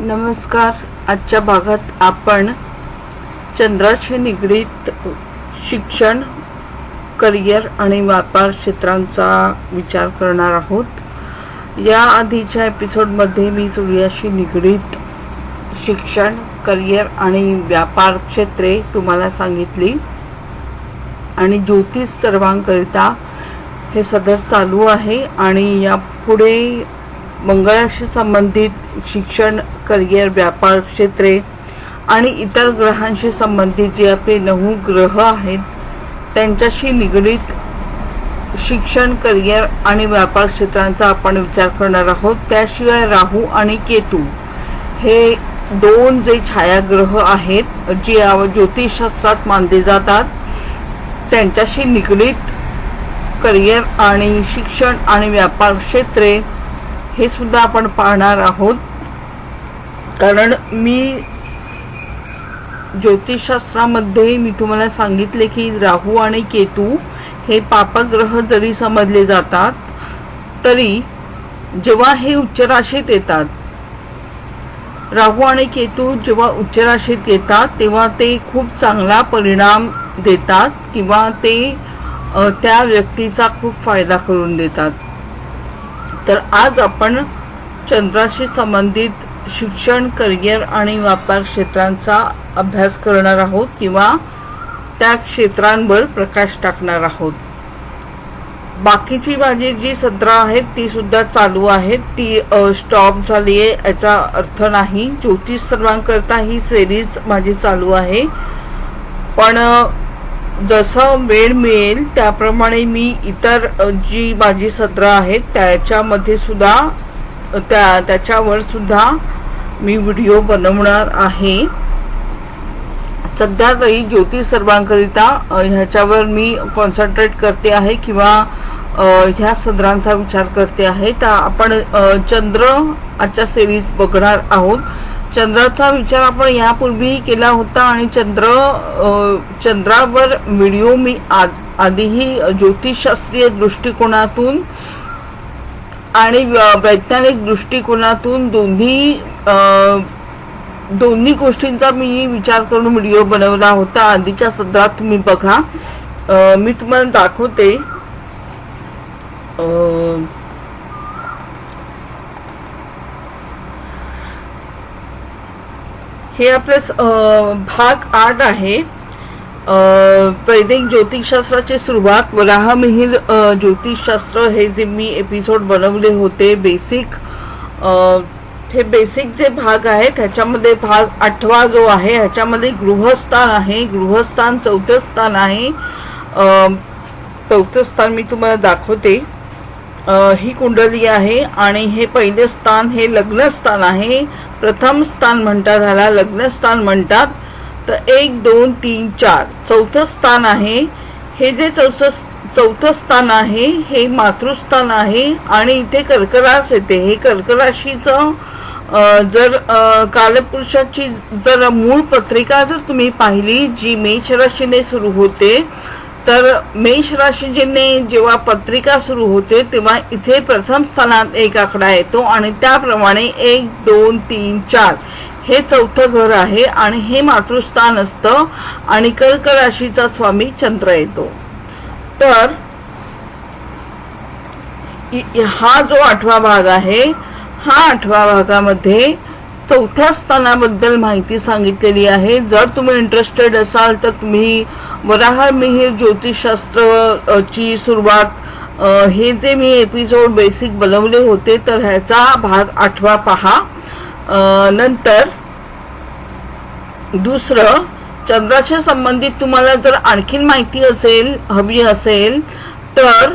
नमस्कार. आजच्या भागात आपण चंद्राशी निगडीत शिक्षण करिअर आणि व्यापार क्षेत्रांचा विचार करणार आहोत. या आधीच्या एपिसोडमध्ये मी सूर्याशी निगडीत शिक्षण करिअर आणि व्यापार क्षेत्रे तुम्हाला सांगितली आणि ज्योतिष सर्वांकरिता हे सदर चालू आहे आणि यापुढे मंगळाशी संबंधित शिक्षण करिअर व्यापार क्षेत्रे आणि इतर ग्रहांशी संबंधित जे आपले नऊ ग्रह आहेत त्यांच्याशी निगडीत शिक्षण करिअर आणि व्यापार क्षेत्रांचा आपण विचार करणार आहोत. त्याशिवाय राहू आणि केतू हे दोन जे छायाग्रह आहेत जे ज्योतिषशास्त्रात मानले जातात त्यांच्याशी निगडीत करिअर आणि शिक्षण आणि व्यापार क्षेत्रे हे सुद्धा आपण पाहणार आहोत. कारण मी ज्योतिषशास्त्रामध्ये मी तुम्हाला सांगितले की राहू आणि केतू हे पापग्रह जरी समजले जातात तरी जेव्हा हे उच्च राशीत येतात राहू आणि केतू जेव्हा उच्च राशीत येतात तेव्हा ते खूप चांगला परिणाम देतात किंवा ते त्या व्यक्तीचा खूप फायदा करून देतात. तर आज आपण चंद्राशी संबंधित शिक्षण करिअर आणि व्यापार क्षेत्रांचा अभ्यास करणार आहोत किंवा त्या क्षेत्रांवर प्रकाश टाकणार आहोत. बाकीची माझी जी सत्रं आहेत ती सुद्धा चालू आहेत. ती स्टॉप झाली आहे याचा अर्थ नाही. ज्योतिष सर्वांकरता ही सिरीज माझी चालू आहे. पण जसं वेळ मिळेल त्याप्रमाणे मी इतर जी माझी सत्रं आहेत त्याच्यामध्ये सुद्धा त्या त्याच्यावर सुद्धा मी व्हिडिओ बनवणार आहे. सध्या तरी ज्योतिष सर्वांकरिता ह्याच्यावर मी कॉन्सन्ट्रेट करते आहे किंवा ह्या सदरांचा विचार करते आहे. तर आपण चंद्र आजच्या सिरीज बघणार आहोत. चंद्राचा विचार आपण यापूर्वीही केला होता आणि चंद्र चंद्रावर व्हिडिओ मी आ आधीही ज्योतिषशास्त्रीय दृष्टिकोनातून आणि वैज्ञानिक दृष्टिकोनातून दोन्ही दोन्ही गोष्टींचा मी विचार करून व्हिडिओ बनवला होता. आधीच्या सदरात तुम्ही बघा. मी तुम्हाला दाखवते. हे आपले भाग आठ आहे. वैदिक ज्योतिषशास्त्राची सुरुवात वराहमिहीर अ, ज्योतिषशास्त्र हे जे मी एपिसोड बनवले होते बेसिक हे बेसिक जे भाग आहेत ह्याच्यामध्ये भाग आठवा जो आहे ह्याच्यामध्ये गृहस्थान आहे. गृहस्थान चौथं स्थान आहे. चौथं स्थान मी तुम्हाला दाखवते. ही कुंडली आहे आणि हे पहिले स्थान हे लग्नस्थान आहे. प्रथम स्थान म्हणतात ह्याला लग्नस्थान म्हणतात. तर एक दोन तीन चार. चौथं स्थान आहे. हे जे चौथं चौथं स्थान आहे हे मातृस्थान आहे आणि इथे कर्करास येते. हे कर्कराशीचं जर कालपुरुषाची जर मूळ पत्रिका जर तुम्ही पाहिली जी मेष राशीने सुरू होते तर मेष राशीने जेव्हा पत्रिका सुरू होते तेव्हा इथे प्रथम स्थानात एक आकडा येतो आणि त्याप्रमाणे एक दोन तीन चार. हे चौथं घर आहे आणि हे मातृस्थान असतं आणि कर्क राशीचा स्वामी चंद्र येतो. तर हा जो आठवा भाग आहे हा आठव्या भागामध्ये चौथ्या स्थानाबद्दल माहिती सांगितलेली आहे. जर तुम्ही इंटरेस्टेड असाल तर तुम्ही वराहमिहीर ज्योतिषशास्त्र ची सुरुवात हे जे मी एपिसोड बेसिक बनवले होते तर ह्याचा भाग आठवा पहा. नंतर दुसरं चंद्राच्या संबंधित तुम्हाला जर आणखीन माहिती असेल हवी असेल तर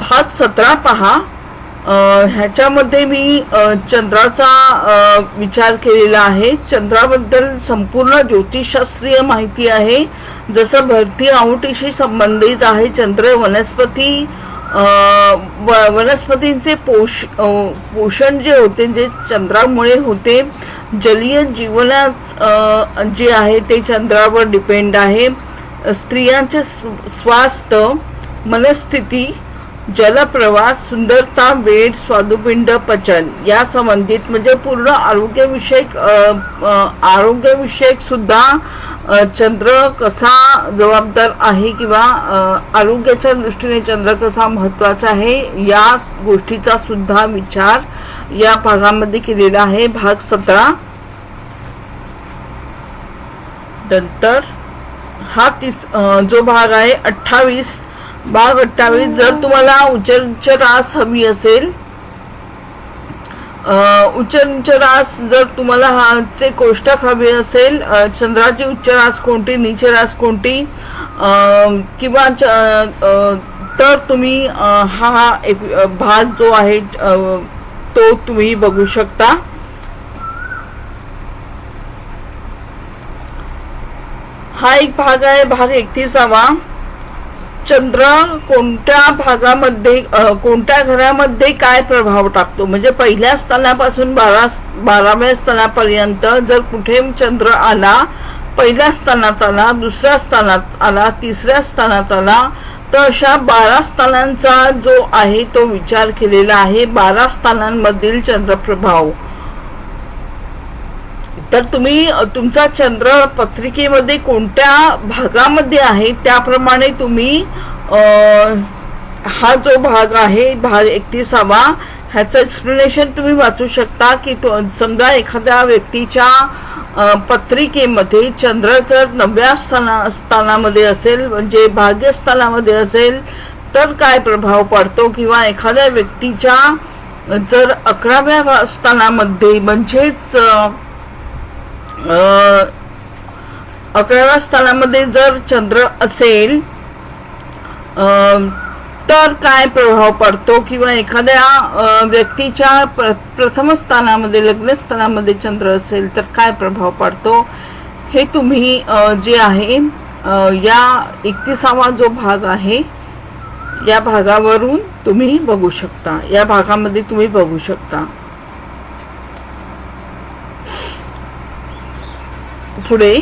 भाग सतरा पहा. ह्याच्यामध्ये मी चंद्राचा विचार केलेला आहे. चंद्राबद्दल संपूर्ण ज्योतिषशास्त्रीय माहिती आहे. जसं भरती आवटीशी संबंधित आहे चंद्र वनस्पती वनस्पतींचे पोष पोषण जे होते जे चंद्रामुळे होते जलीय जीवनात जे आहे ते चंद्रावर डिपेंड आहे. स्त्रियांचे स्व- स्वास्थ्य मनस्थिती जलप्रवास सुंदरता वेळ स्वादुपिंड पचन या संबंधित म्हणजे पूर्ण आरोग्यविषयक आरोग्यविषयक सुद्धा चंद्र कसा जबाबदार आहे किंवा आरोग्याच्या दृष्टीने चंद्र कसा महत्त्वाचा आहे या गोष्टीचा सुद्धा विचार या भागामध्ये केलेला आहे. भाग सतरा. नंतर हा तीस जो भाग आहे अठ्ठावीस. बाळ अठ्ठावीस जर तुम्हाला उच्च रास हवी असेल उच्च रास जर तुम्हाला हाचे कोष्टक हवे असेल चंद्राची उच्च रास कोणती नीच रास कोणती किंवा च- तर तुम्ही हा एक भाग जो आहे तो तुम्ही बघू शकता. हा एक भाग आहे भाग एकतीसावा. चंद्र कोणत्या भागामध्ये कोणत्या घरामध्ये काय प्रभाव टाकतो? म्हणजे पहिल्या स्थानापासून बारा बाराव्या स्थानापर्यंत जर कुठे चंद्र आला पहिल्या स्थानात आला दुसऱ्या स्थानात आला तिसऱ्या स्थानात आला तर अशा बारा स्थानांचा जो आहे तो विचार केलेला आहे. बारा स्थानांमधील चंद्रप्रभाव. तर तुम्ही तुमचा चंद्र पत्रिकेमध्ये कोणत्या भागामध्ये आहे त्याप्रमाणे तुम्ही हा जो भाग आहे भाग एकतीसावा ह्याचं एक्सप्लेनेशन तुम्ही वाचू शकता की तो समजा एखाद्या व्यक्तीच्या पत्रिकेमध्ये चंद्र जर नवव्या स्थाना स्थानामध्ये असेल म्हणजे भाग्यस्थानामध्ये असेल तर काय प्रभाव पडतो? किंवा एखाद्या व्यक्तीच्या जर अकराव्या स्थानामध्ये म्हणजेच अकराव्या स्थानामध्ये जर चंद्र असेल तर काय प्रभाव पडतो? किंवा एखाद्या व्यक्तीच्या प्र प्रथम स्थानामध्ये लग्न स्थानामध्ये चंद्र असेल तर काय प्रभाव पडतो? हे तुम्ही जे आहे या एकतीसावा जो भाग आहे या भागावरून तुम्ही बघू शकता. या भागामध्ये तुम्ही बघू शकता. पुढे.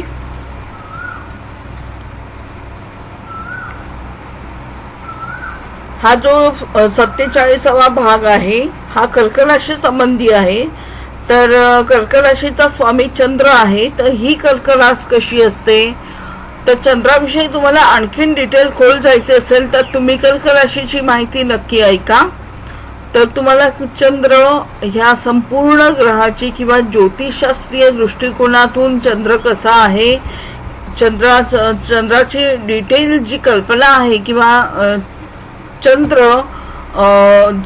हा जो सत्तेचाळीसावा भाग आहे हा कर्कराशी संबंधी आहे. तर कर्कराशीचा स्वामी चंद्र आहे तर ही कर्करास कशी असते? तर चंद्राविषयी तुम्हाला आणखीन डिटेल खोल जायचे असेल तर तुम्ही कर्कराशीची माहिती नक्की ऐका. तर तुम्हाला चंद्र ह्या संपूर्ण ग्रहाची किंवा ज्योतिषशास्त्रीय दृष्टिकोनातून चंद्र कसा आहे चंद्राचं चंद्राची डिटेल जी कल्पना आहे किंवा चंद्र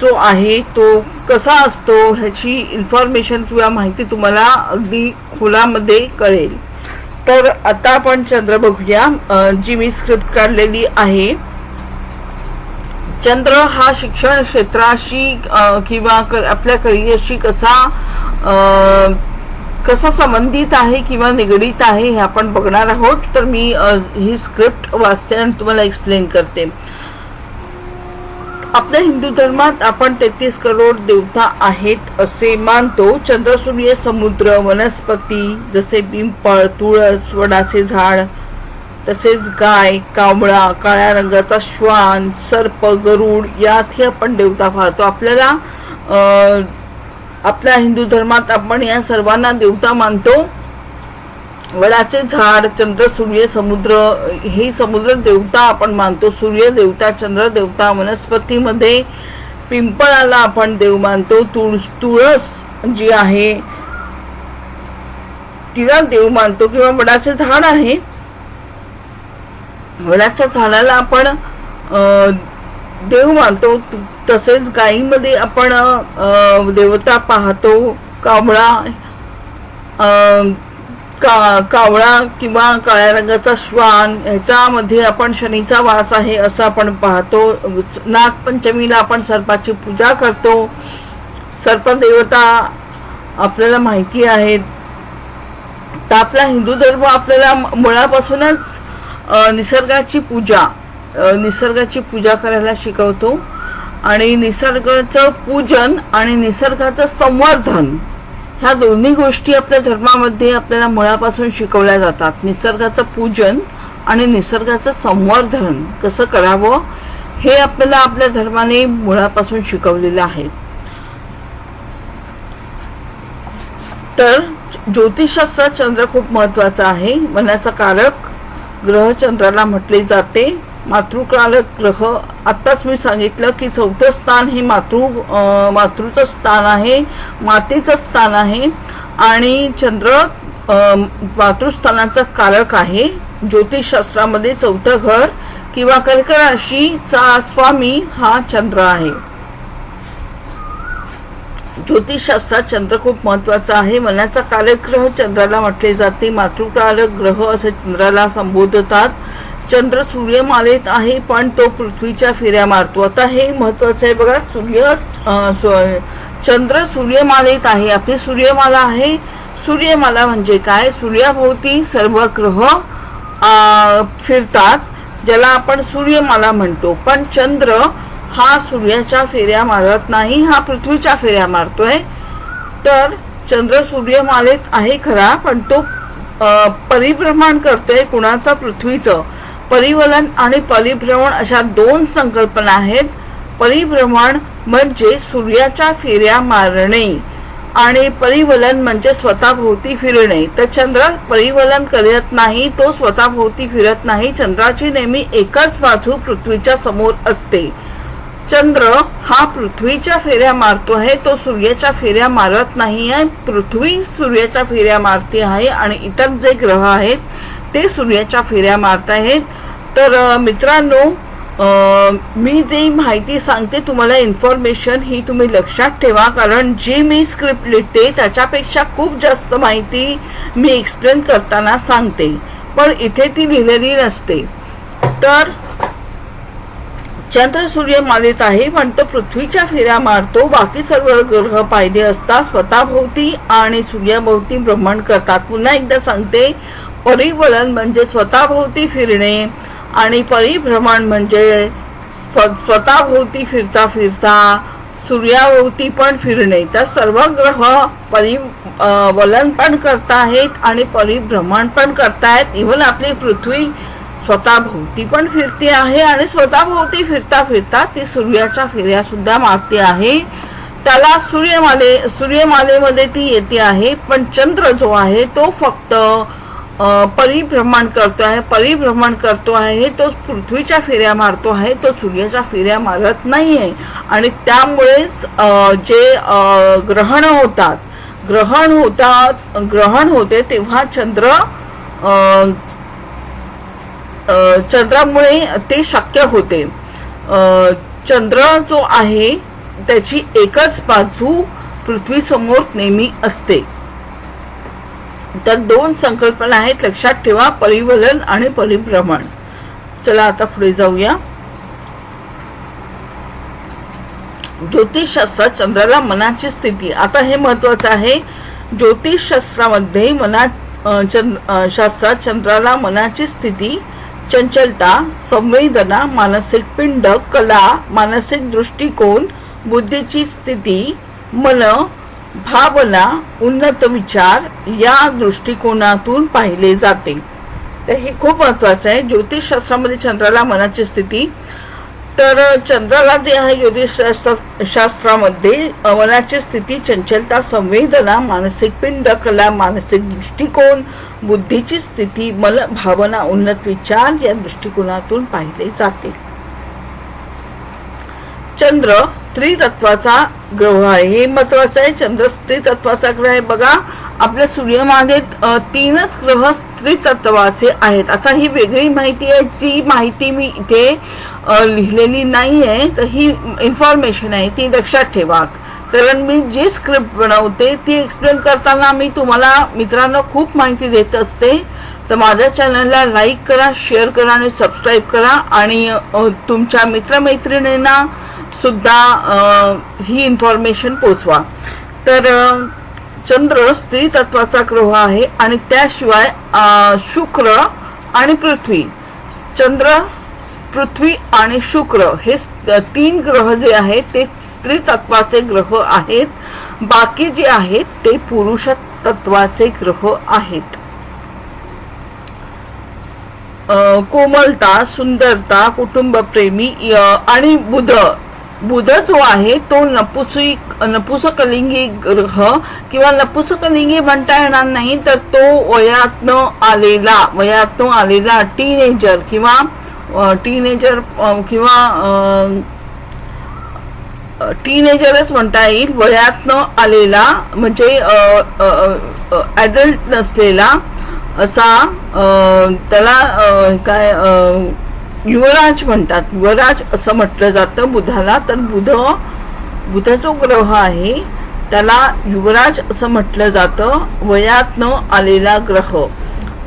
जो आहे तो कसा असतो ह्याची इन्फॉर्मेशन किंवा माहिती तुम्हाला अगदी खोलामध्ये कळेल. तर आता आपण चंद्र बघूया जी मी स्क्रिप्ट काढलेली आहे. चंद्र हा शिक्षण क्षेत्राशी किंवा आपल्या करिअरशी कसा कसा संबंधित आहे किंवा निगडीत आहे हे आपण बघणार आहोत. तर मी ही स्क्रिप्ट वाचते आणि तुम्हाला एक्सप्लेन करते. आपल्या हिंदू धर्मात आपण तेहतीस करोड देवता आहेत असे मानतो. चंद्र सूर्य समुद्र वनस्पती जसे पिंपळ तुळस वडाचे झाड तसेच गाय कावळा काळ्या रंगाचा श्वान सर्प गरुड यातही आपण देवता पाहतो. आपल्याला आपल्या हिंदू धर्मात आपण या सर्वांना देवता मानतो. वडाचे झाड चंद्र सूर्य समुद्र हे समुद्र देवता आपण मानतो. सूर्य देवता चंद्र देवता वनस्पतीमध्ये पिंपळाला आपण देव मानतो. तुळ तुळस जी आहे तिला देव मानतो किंवा वडाचे झाड आहे. वडाच्या झाडाला आपण देव मानतो. तसेच गायीमध्ये आपण देवता पाहतो. कावळा का कावळा किंवा काळ्या रंगाचा श्वान ह्याच्यामध्ये आपण शनीचा वास आहे असं आपण पाहतो. नागपंचमीला आपण सर्पाची पूजा करतो. सर्पदेवता आपल्याला माहिती आहेत. तर आपला हिंदू धर्म आपल्याला मुळापासूनच निसर्गाची पूजा निसर्गाची पूजा करायला शिकवतो. आणि निसर्गाचं पूजन आणि निसर्गाचं संवर्धन ह्या दोन्ही गोष्टी आपल्या धर्मामध्ये आपल्याला मुळापासून शिकवल्या जातात. निसर्गाचं पूजन आणि निसर्गाचं संवर्धन कसं करावं हे आपल्याला आपल्या धर्माने मुळापासून शिकवलेलं आहे. तर ज्योतिषशास्त्रात चंद्र खूप महत्त्वाचा आहे. मनाचा कारक ग्रहचंद्राला म्हटले जाते मातृकालक ग्रह आत्ताच मी सांगितलं की चौथं स्थान हे मातृ मातृचं स्थान आहे मातेचं स्थान आहे आणि चंद्र मातृस्थानाचा कारक आहे. ज्योतिषशास्त्रामध्ये चौथं घर किंवा कर्क राशीचा स्वामी हा चंद्र आहे. ज्योतिषशास्त्रात चंद्र खूप महत्त्वाचा आहे. मनाचा कारक चंद्राला म्हटले जाते. मातृकारक ग्रह असे चंद्राला संबोधतात. चंद्र सूर्यमालेत आहे पण तो पृथ्वीच्या फेऱ्या मारतो आता हे महत्वाचं आहे बघा सूर्य चंद्र सूर्यमालेत आहे. आपली सूर्यमाला आहे. सूर्यमाला म्हणजे काय? सूर्याभोवती सर्व ग्रह फिरतात ज्याला आपण सूर्यमाला म्हणतो. पण चंद्र हा सूर्याच्या फेऱ्या मारत नाही हा पृथ्वीच्या फेऱ्या मारतोय. तर चंद्र सूर्यमालेत आहे खरा पण तो परिभ्रमण करतोय कुणाचा? पृथ्वीचं. परिवलन आणि परिभ्रमण अशा दोन संकल्पना आहेत. परिभ्रमण म्हणजे सूर्याच्या फेऱ्या मारणे आणि परिवलन म्हणजे स्वतःभोवती फिरणे. तर चंद्र परिवलन करत नाही तो स्वतःभोवती फिरत नाही. चंद्राची नेहमी एकच बाजू पृथ्वीच्या समोर असते. चंद्र हा पृथ्वीच्या फेऱ्या मारतो आहे. तो सूर्याच्या फेऱ्या मारत नाही आहे. पृथ्वी सूर्याच्या फेऱ्या मारते आहे आणि इतर जे ग्रह आहेत ते सूर्याच्या फेऱ्या मारत आहेत. तर मित्रांनो मी जे माहिती सांगते तुम्हाला इन्फॉर्मेशन ही तुम्ही लक्षात ठेवा. कारण जी मी स्क्रिप्ट लिहिते त्याच्यापेक्षा खूप जास्त माहिती मी एक्सप्लेन करताना सांगते. पण इथे ती लिहिलेली नसते. तर चंद्र सूर्य मालित आहे पण तो पृथ्वीच्या फेऱ्या मारतो बाकी सर्व ग्रह पाहिले असता स्वतःभोवती आणि सूर्याभोवती भ्रमण करतात. पुन्हा एकदा सांगते परिवलन म्हणजे स्वतःभोवती फिरणे आणि परिभ्रमण म्हणजे स्व- स्वतःभोवती फिरता फिरता सूर्याभोवती पण फिरणे. तर सर्व ग्रह परि वलन पण करताहेत आणि परिभ्रमण पण करतायत इव्हन आपली पृथ्वी स्वतःभोवती पण फिरते आहे आणि स्वतःभोवती फिरता फिरता ती सूर्याच्या फेऱ्या सुद्धा मारते आहे. त्याला सूर्यमाले सूर्यमालेमध्ये ती येते आहे पण चंद्र जो आहे तो फक्त परिभ्रमण करतो आहे परिभ्रमण करतो आहे तो पृथ्वीच्या फेऱ्या मारतो आहे तो सूर्याच्या फेऱ्या मारत नाही आहे. आणि त्यामुळेच जे ग्रहण होतात ग्रहण होतात ग्रहण होते तेव्हा चंद्र चंद्रामुळे ते शक्य होते. चंद्र जो आहे त्याची एकच बाजू पृथ्वीसमोर नेहमी असते. तर दोन संकल्पना आहेत लक्षात ठेवा परिवलन आणि परिभ्रमण. चला आता पुढे जाऊया. ज्योतिषशास्त्रात चंद्राला मनाची स्थिती. आता हे महत्वाचं आहे. ज्योतिषशास्त्रामध्ये मना चंद्र चंद शास्त्रात चंद्राला मनाची स्थिती चंचलता संवेदना मानसिक पिंड कला मानसिक दृष्टिकोन बुद्धीची स्थिती मन भावना उन्नत विचार या दृष्टिकोनातून पाहिले जाते. तर हे खूप महत्वाचं आहे. ज्योतिषशास्त्रामध्ये चंद्राला मनाची स्थिती. तर चंद्राला जे आहे ज्योतिषशास्त्रामध्ये शास्त्रामध्ये मनाची स्थिती चंचलता संवेदना मानसिक पिंड कला मानसिक दृष्टिकोन बुद्धीची स्थिती मल भावना उन्नत विचार या दृष्टिकोनातून पाहिले जाते. चंद्र स्त्री तत्वाचा ग्रह आहे. हे महत्वाचं आहे. चंद्र स्त्री तत्वाचा ग्रह आहे. बघा आपल्या सूर्यमागे तीनच ग्रह स्त्री तत्वाचे आहेत. आता ही वेगळी माहिती आहे. जी माहिती मी इथे लिहिलेली नाही आहे तर ही इन्फॉर्मेशन आहे. ती लक्षात ठेवा. कारण मी जी स्क्रिप्ट बनवते ती एक्सप्लेन करताना मी तुम्हाला मित्रांनो खूप माहिती देत असते. तर माझ्या चॅनलला लाईक करा शेअर करा आणि सबस्क्राईब करा. आणि तुमच्या मित्रमैत्रिणींना सुद्धा ही इन्फॉर्मेशन पोचवा. तर चंद्र स्त्री तत्वाचा ग्रह आहे. आणि त्याशिवाय शुक्र आणि पृथ्वी. चंद्र पृथ्वी आणि शुक्र हे तीन ग्रह जे आहेत ते स्त्री तत्वाचे ग्रह आहेत. बाकी जे आहेत ते पुरुष तत्वाचे ग्रह आहेत. कोमलता सुंदरता कुटुंबप्रेमी आणि बुध. बुध जो आहे तो नपुसी नपुसकलिंगी ग्रह किंवा नपुसकलिंगी म्हणता येणार नाही तर तो वयातनं आलेला वयातनं आलेला टीनेजर किंवा टीनेजर किंवा टीनेजरच म्हणता येईल. वयातनं आलेला म्हणजे ॲडल्ट नसलेला असा त्याला काय युवराज म्हणतात. युवराज असं म्हटलं जातं बुधाला. तर बुध बुध जो ग्रह आहे. त्याला युवराज असं म्हटलं जातं. वयातनं आलेला ग्रह.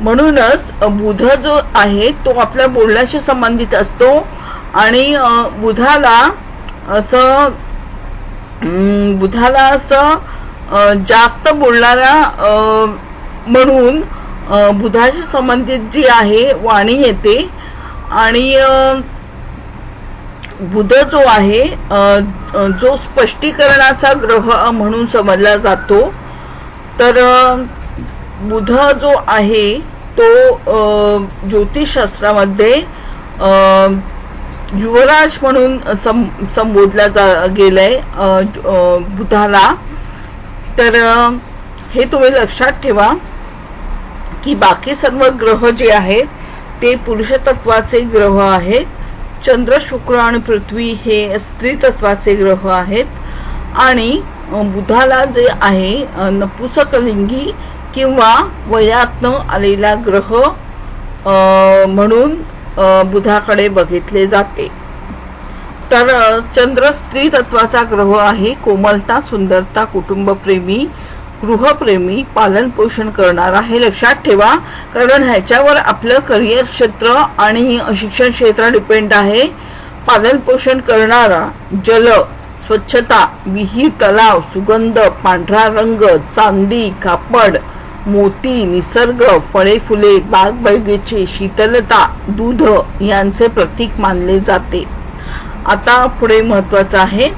म्हणूनच बुध जो आहे तो आपल्या बोलण्याशी संबंधित असतो. आणि बुधाला असं बुधाला असं जास्त बोलणारा म्हणून बुधाशी संबंधित जी आहे वाणी येते. आणि बुध जो आहे जो स्पष्टीकरणाचा ग्रह म्हणून समजला जातो. तर बुध जो आहे तो ज्योतिषशास्त्रामध्ये युवराज म्हणून सं संबोधला जा गेलंय बुधाला. तर हे तुम्ही लक्षात ठेवा की बाकी सर्व ग्रह जे आहेत ते पुरुषतत्वाचे ग्रह आहेत. चंद्र शुक्र आणि पृथ्वी हे स्त्री तत्वाचे ग्रह आहेत. आणि बुधाला जे आहे नपुसकलिंगी किंवा वयातनं आलेला ग्रह म्हणून बुधाकडे बघितले जाते. तर चंद्र स्त्री तत्वाचा ग्रह आहे. कोमलता सुंदरता कुटुंबप्रेमी गृहप्रेमी पालन पोषण करणारा. हे लक्षात ठेवा कारण ह्याच्यावर आपलं करिअर क्षेत्र आणि शिक्षण क्षेत्र डिपेंड आहे. पालन पोषण करणारा जल स्वच्छता विहीर तलाव सुगंध पांढरा रंग चांदी कापड मोती निसर्ग फळे फुले बाग बगीचे शीतलता दूध यांचे प्रतीक मानले जाते. आता पुढे महत्वाचं आहे.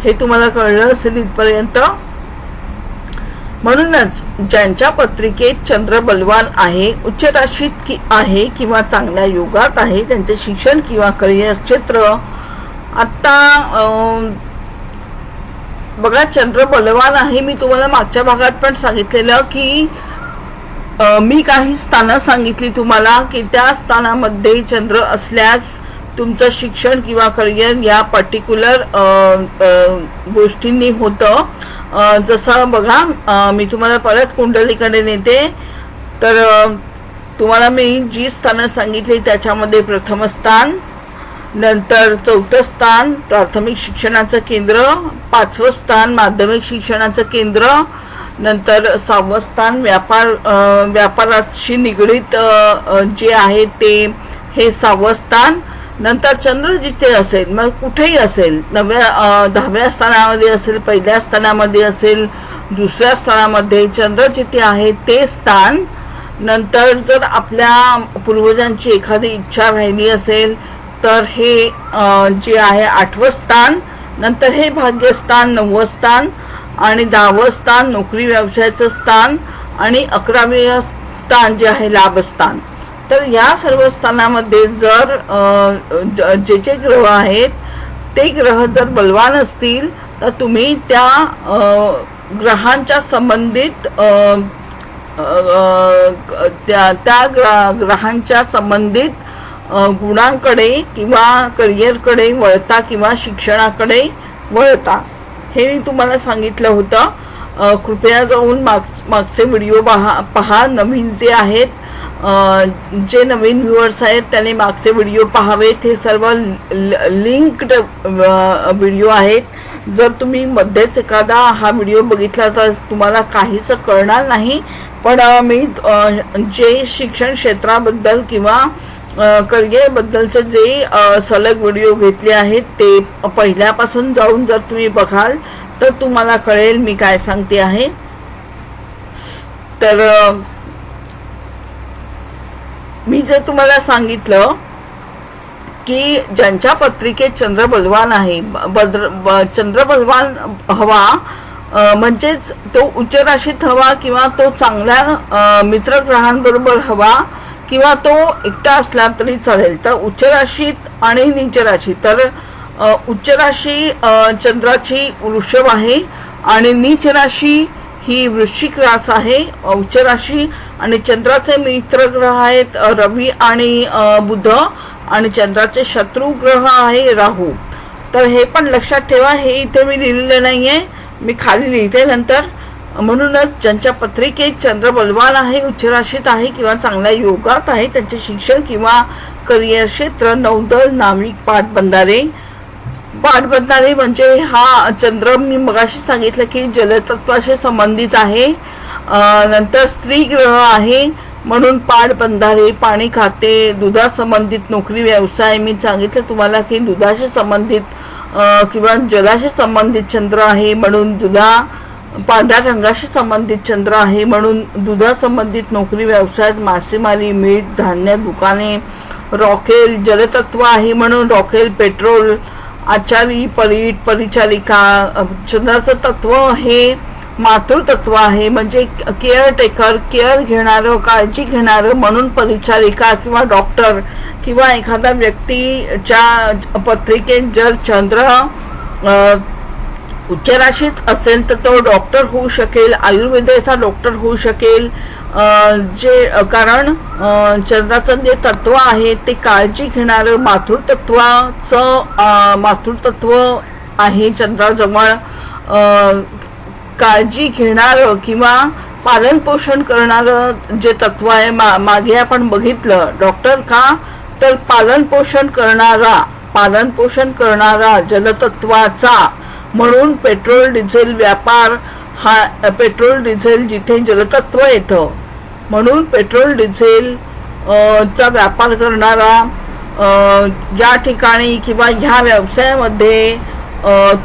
हे तुम्हाला कळलं असेल इथपर्यंत. म्हणूनच ज्यांच्या पत्रिकेत चंद्र बलवान आहे उच्च राशीत कि आहे किंवा चांगल्या योगात आहे त्यांचे शिक्षण किंवा करिअर क्षेत्र आता अं, बघा चंद्र बलवान आहे मी तुम्हाला मागच्या भागात पण सांगितलेलं की मी काही स्थानं सांगितली तुम्हाला. की त्या स्थानामध्ये चंद्र असल्यास तुमचं शिक्षण किंवा करिअर या पर्टिक्युलर गोष्टींनी होतं. जसं बघा मी तुम्हाला परत कुंडलीकडे नेते. तर तुम्हाला मी जी स्थानं सांगितली त्याच्यामध्ये प्रथम स्थान नंतर चौथं स्थान प्राथमिक शिक्षणाचं केंद्र पाचवं स्थान माध्यमिक शिक्षणाचं केंद्र नंतर सहावं स्थान व्यापार व्यापाराशी निगडीत जे आहे ते हे सहावं स्थान. नंतर चंद्र जिथे असेल मग कुठेही असेल नव्या दहाव्या स्थानामध्ये असेल पहिल्या स्थानामध्ये असेल दुसऱ्या स्थानामध्ये चंद्र जिथे आहे ते स्थान. नंतर जर आपल्या पूर्वजांची एखादी इच्छा राहिली असेल तर हे जे आहे आठवं स्थान नंतर हे भाग्यस्थान नववं स्थान आणि दहावं स्थान नोकरी व्यवसायाचं स्थान आणि अकरावे स्थान जे आहे लाभस्थान तर या सर्व स्थानामध्ये जर ज- जे जे ग्रह आहेत ते ग्रह जर बलवान असतील तर तुम्ही त्या ग्रहांच्या संबंधित त्या त्या ग्र- ग्रहांच्या संबंधित गुणांकडे किंवा करिअरकडे वळता किंवा शिक्षणाकडे वळता. हे मी तुम्हाला सांगितलं होतं. कृपया जाऊन माग मागचे व्हिडिओ पहा पहा. नवीन जे आहेत जे नवीन व्ह्युअर्स आहेत त्यांनी मागचे व्हिडिओ पाहावेत. हे सर्व लिंक्ड व्हिडिओ आहेत. जर तुम्ही मध्येच एखादा हा व्हिडिओ बघितला तर तुम्हाला काहीच कळणार नाही. पण मी जे शिक्षण क्षेत्राबद्दल किंवा करिअरबद्दलचे जे सलग व्हिडिओ घेतले आहेत ते पहिल्यापासून जाऊन जर तुम्ही बघाल तर तुम्हाला कळेल मी काय सांगते आहे. तर मी जर तुम्हाला सांगितलं की ज्यांच्या पत्रिकेत चंद्र बलवान आहे बद्र चंद्र बलवान हवा म्हणजेच तो उच्च राशीत हवा किंवा तो चांगल्या मित्रग्रहांबरोबर हवा किंवा तो एकटा असला तरी चालेल. तर उच्च राशीत आणि नीच राशी. तर उच्च राशी चंद्राची वृषभ आहे आणि नीच राशी ही वृश्चिक रास आहे. उच्च राशी आणि चंद्राचे मित्र ग्रह आहेत रवी आणि बुध आणि चंद्राचे शत्रू ग्रह आहे राहू. तर हे पण लक्षात ठेवा हे इथे मी लिहिलेलं नाही आहे मी खाली लिहिते नंतर. म्हणूनच ज्यांच्या पत्रिकेत चंद्र बलवान आहे उच्चराशीत आहे किंवा चांगल्या योगात आहे त्यांचे शिक्षण किंवा करिअर क्षेत्र नौदल नाविक पाटबंधारे पाटबंधारे म्हणजे हा चंद्र मी मगाशी सांगितलं की जलतत्वाशी संबंधित आहे. नंतर स्त्री ग्रह आहे म्हणून पाटबंधारे पाणी खाते दुधा संबंधित नोकरी व्यवसाय मी सांगितलं तुम्हाला की दुधाशी संबंधित किंवा जलाशी संबंधित चंद्र आहे म्हणून दुधा पांढऱ्या रंगाशी संबंधित चंद्र आहे म्हणून दुधासंबंधित नोकरी व्यवसायात मासेमारी मीठ धान्य दुकाने रॉकेल जलतत्व आहे म्हणून रॉकेल पेट्रोल आचारी परीट परिचारिका चंद्राचं तत्व हे मातृ तत्व आहे. म्हणजे केअर टेकर केअर घेणारं काळजी घेणारं म्हणून परिचारिका किंवा डॉक्टर किंवा एखादा व्यक्तीच्या पत्रिकेत जर चंद्र उच्च राशीत असेल तर तो डॉक्टर होऊ शकेल आयुर्वेदाचा डॉक्टर होऊ शकेल. जे कारण चंद्राचं जे तत्व आहे ते काळजी घेणारं मातृतत्वाचं अं, मातृतत्व आहे चंद्राजवळ. काळजी घेणारं किंवा पालन पोषण करणारं जे तत्व आहे मा मागे आपण बघितलं डॉक्टर का? तर पालन पोषण करणारा पालन पोषण करणारा जलतत्वाचा म्हणून पेट्रोल डिझेल व्यापार हा पेट्रोल डिझेल जिथे जलतत्व येतं. म्हणून पेट्रोल डिझेल चा व्यापार करणारा ज्या या ठिकाणी किंवा ह्या व्यवसायामध्ये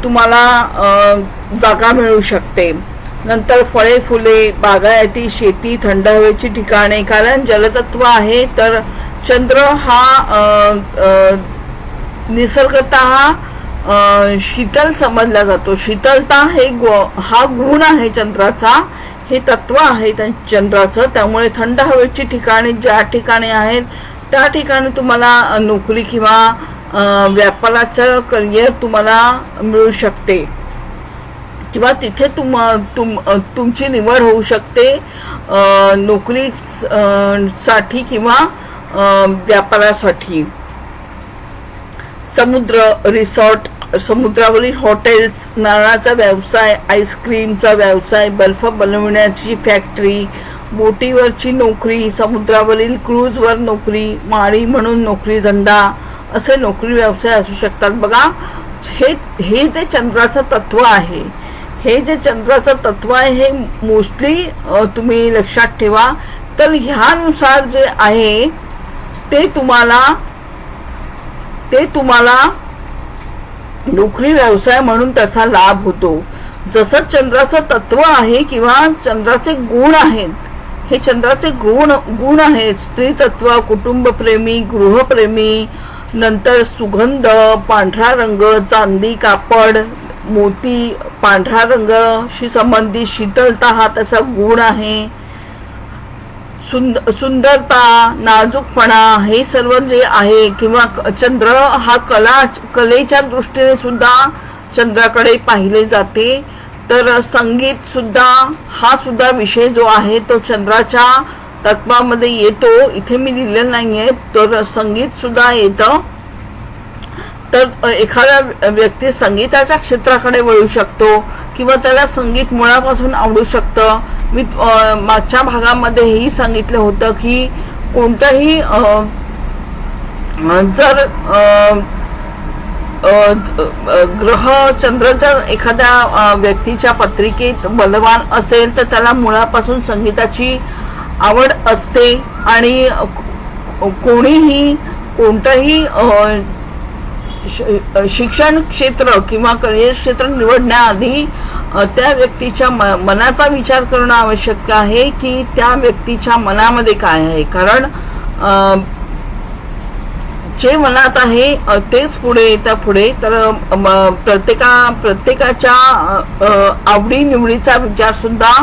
तुम्हाला जागा मिळू शकते. नंतर फळे फुले बागायती शेती थंड हवेची ठिकाणे. कारण जलतत्व आहे तर चंद्र हा अ, निसर्गत शीतल समजला जातो. शीतलता हे गु- हा गुण आहे चंद्राचा. हे तत्व आहे त्या चंद्राचं. त्यामुळे थंड हवेची ठिकाणी ज्या ठिकाणी आहेत त्या ठिकाणी तुम्हाला नोकरी किंवा व्यापाराचं करिअर तुम्हाला मिळू शकते. किंवा तिथे तुम तुम तुमची निवड होऊ शकते. नोकरी साठी किंवा व्यापारासाठी. समुद्र रिसॉर्ट समुद्रावरील हॉटेल्स नारळाचा व्यवसाय आईस्क्रीमचा व्यवसाय बर्फ बनवण्याची फॅक्टरी बोटीवरची नोकरी समुद्रावरील क्रूजवर नोकरी माळी म्हणून नोकरी धंदा असे नोकरी व्यवसाय असू शकतात. बघा हे हे जे चंद्राचं तत्व आहे हे जे चंद्राचं तत्व आहे हे मोस्टली तुम्ही लक्षात ठेवा. तर ह्यानुसार जे आहे ते तुम्हाला ते तुम्हाला नोकरी व्यवसाय म्हणून त्याचा लाभ होतो. जसं चंद्राचं तत्व आहे किंवा चंद्राचे गुण आहेत हे चंद्राचे गुण गुण आहेत. स्त्री तत्व कुटुंबप्रेमी गृहप्रेमी नंतर सुगंध पांढरा रंग चांदी कापड मोती पांढरा रंगशी संबंधित शीतलता हा त्याचा गुण आहे. सुंद सुंदरता नाजूकपणा हे सर्व जे आहे किंवा चंद्र हा कला कलेच्या दृष्टीने सुद्धा चंद्राकडे पाहिले जाते. तर संगीत सुद्धा हा सुद्धा विषय जो आहे तो चंद्राच्या तत्वामध्ये येतो. इथे मी लिहिलेलं नाहीये तर संगीत सुद्धा येतं. तर एखादा व्यक्ती संगीताच्या क्षेत्राकडे वळू शकतो किंवा त्याला संगीत मुळापासून आवडू शकतं. मी मागच्या भागामध्ये हेही सांगितलं होतं की कोणतंही जर ग्रह चंद्र जर एखाद्या व्यक्तीच्या पत्रिकेत बलवान असेल तर त्याला मुळापासून संगीताची आवड असते आणि कोणीही कोणतंही श- शिक्षण क्षेत्र किंवा करिअर क्षेत्र निवडण्याआधी त्या व्यक्तीच्या म- मनाचा विचार करणं आवश्यक आहे की त्या व्यक्तीच्या मनामध्ये काय आहे. कारण जे मनात आहे तेच पुढे येतं पुढे. तर प्रत्येका प्रत्येकाच्या आवडीनिवडीचा विचार सुद्धा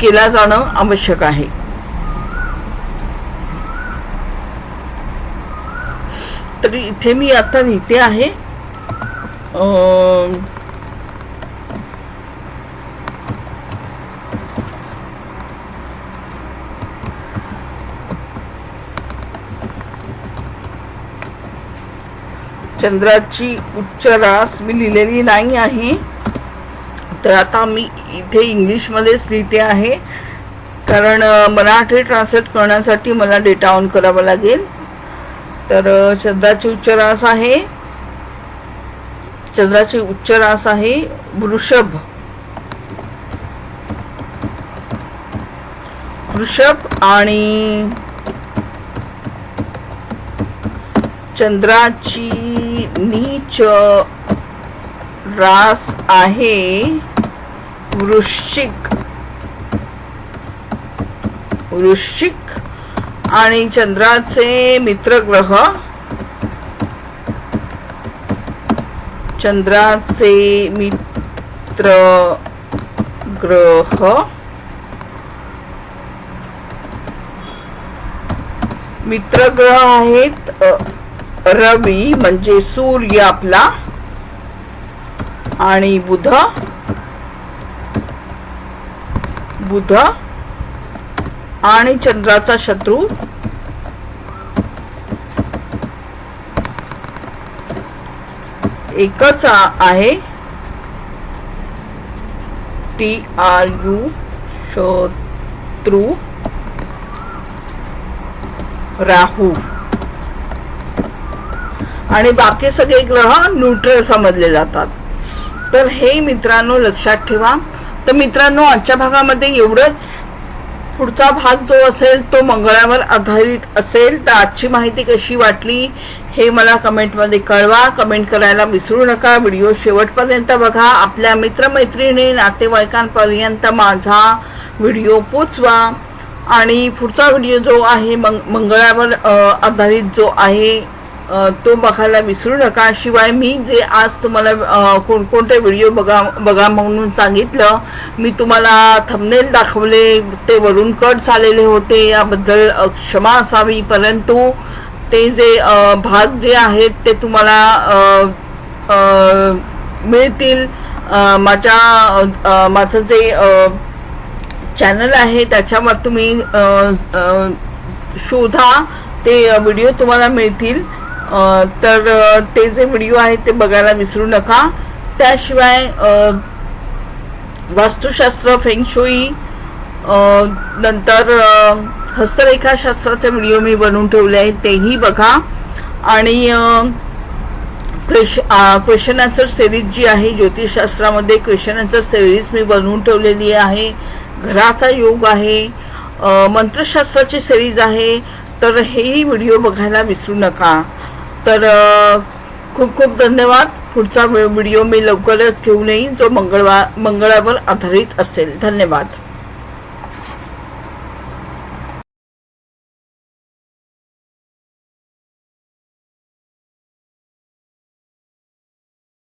केला जाणं आवश्यक आहे. तरी इथे मी आता लिहिते आहे. चंद्राची उच्च रास मी लिहिलेली नाही आहे. तर आता मी इथे इंग्लिशमध्येच लिहिते आहे. कारण मराठी ट्रान्सलेट करण्यासाठी मला डेटा ऑन करावा लागेल. तर चंद्राची उच्च रास आहे. चंद्राची उच्च रास आहे वृषभ. वृषभ आणि चंद्राची नीच रास आहे वृश्चिक. वृश्चिक आणि चंद्राचे मित्रग्रह. चंद्राचे मित्र ग्रह मित्रग्रह आहेत रवी म्हणजे सूर्य आपला आणि बुध बुध आणि चंद्राचा शत्रू. एकच आहे टी आर यू शत्रू राहू. आणि बाकी सगळे ग्रह न्यूट्रल समजले जातात. तर हे मित्रांनो लक्षात ठेवा. तर मित्रांनो आजच्या भागामध्ये एवढंच. पुढचा भाग जो असेल तो मंगळावर आधारित असेल. तर आजची माहिती कशी वाटली हे मला कमेंटमध्ये कळवा. कमेंट करायला विसरू नका. व्हिडिओ शेवटपर्यंत बघा. आपल्या मित्रमैत्रिणी नातेवाईकांपर्यंत माझा व्हिडिओ पोचवा. आणि पुढचा व्हिडिओ जो आहे मंग मंगळावर आधारित जो आहे तो बघायला विसरू नका. शिवाय मी जे आज तुम्हाला कोणकोणते व्हिडिओ बघा बघा म्हणून सांगितलं मी तुम्हाला थंबनेल दाखवले ते वरून कट झालेले होते. याबद्दल क्षमा असावी. परंतु ते जे भाग जे आहेत ते तुम्हाला मिळतील. माझ्या माझं जे चॅनल आहे त्याच्यावर तुम्ही शोधा. ते व्हिडिओ तुम्हाला मिळतील. तर ते जे व्हिडिओ आहेत ते बघायला विसरू नका. त्याशिवाय वास्तुशास्त्र फेंगशुई नंतर हस्तरेखाशास्त्राचे व्हिडिओ मी बनवून ठेवले आहेत तेही बघा. आणि क्वेश क्वेश्चन आन्सर सिरीज जी आहे ज्योतिषशास्त्रामध्ये क्वेश्चन आन्सर सिरीज मी बनवून ठेवलेली आहे. घराचा योग आहे. मंत्रशास्त्राची सिरीज आहे. तर हेही व्हिडिओ बघायला विसरू नका. तर खूप खूप धन्यवाद. पुढचा व्हिडिओ मी लवकरच घेऊन येईन जो मंगळवार मंगळावर आधारित असेल. धन्यवाद.